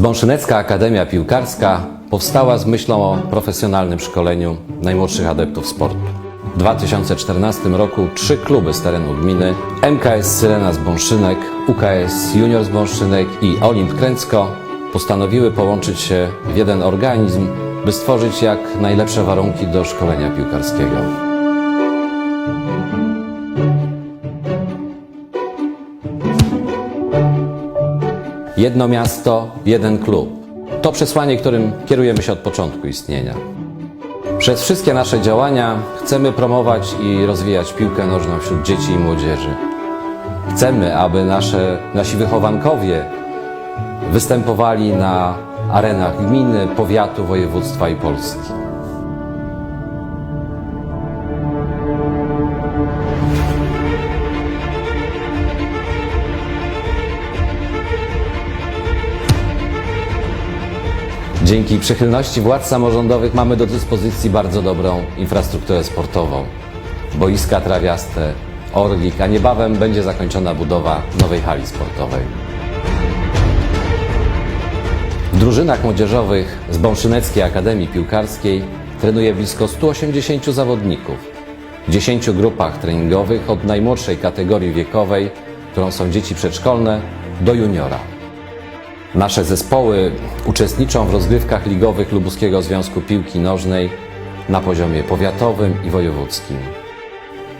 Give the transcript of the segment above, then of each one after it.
Zbąszynecka Akademia Piłkarska powstała z myślą o profesjonalnym szkoleniu najmłodszych adeptów sportu. W 2014 roku trzy kluby z terenu gminy MKS Syrena z Bąszynek, UKS Junior z Bąszynek i Olimp Kręcko postanowiły połączyć się w jeden organizm, by stworzyć jak najlepsze warunki do szkolenia piłkarskiego. Jedno miasto, jeden klub. To przesłanie, którym kierujemy się od początku istnienia. Przez wszystkie nasze działania chcemy promować i rozwijać piłkę nożną wśród dzieci i młodzieży. Chcemy, aby nasze, nasi wychowankowie występowali na arenach gminy, powiatu, województwa i Polski. Dzięki przychylności władz samorządowych mamy do dyspozycji bardzo dobrą infrastrukturę sportową. Boiska trawiaste, Orlik, a niebawem będzie zakończona budowa nowej hali sportowej. W drużynach młodzieżowych z Bąszyneckiej Akademii Piłkarskiej trenuje blisko 180 zawodników. W 10 grupach treningowych od najmłodszej kategorii wiekowej, którą są dzieci przedszkolne, do juniora. Nasze zespoły uczestniczą w rozgrywkach ligowych Lubuskiego Związku Piłki Nożnej na poziomie powiatowym i wojewódzkim.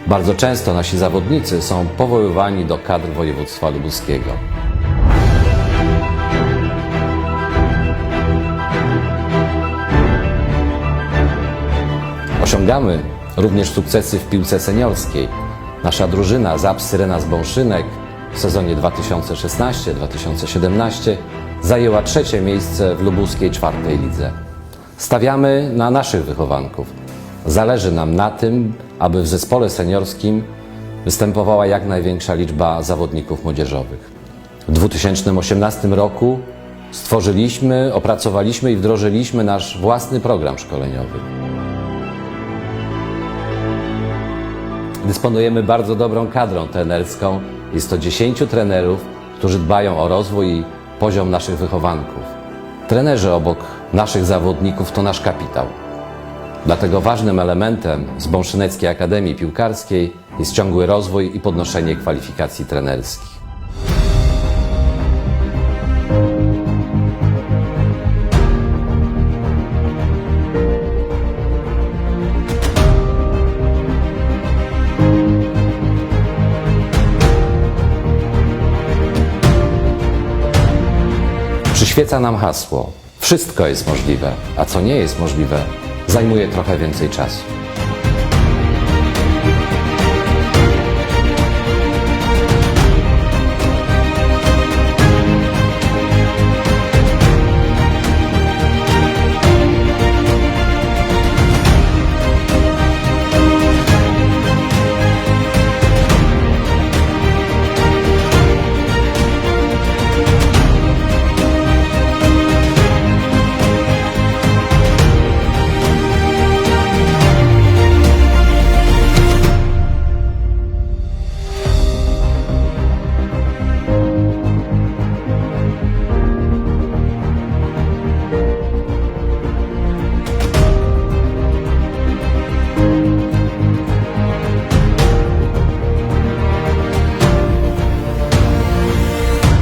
Bardzo często nasi zawodnicy są powoływani do kadr województwa lubuskiego. Osiągamy również sukcesy w piłce seniorskiej. Nasza drużyna ZAP Syrena z Bąszynek w sezonie 2016-2017 zajęła trzecie miejsce w lubuskiej czwartej lidze. Stawiamy na naszych wychowanków. Zależy nam na tym, aby w zespole seniorskim występowała jak największa liczba zawodników młodzieżowych. W 2018 roku stworzyliśmy, opracowaliśmy i wdrożyliśmy nasz własny program szkoleniowy. Dysponujemy bardzo dobrą kadrą trenerską. Jest to 10 trenerów, którzy dbają o rozwój i poziom naszych wychowanków. Trenerzy obok naszych zawodników to nasz kapitał. Dlatego ważnym elementem Zbąszyneckiej Akademii Piłkarskiej jest ciągły rozwój i podnoszenie kwalifikacji trenerskich. Przyświeca nam hasło: Wszystko jest możliwe, a co nie jest możliwe, zajmuje trochę więcej czasu.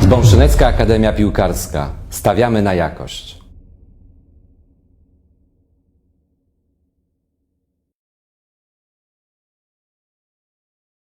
Zbąszynecka Akademia Piłkarska. Stawiamy na jakość.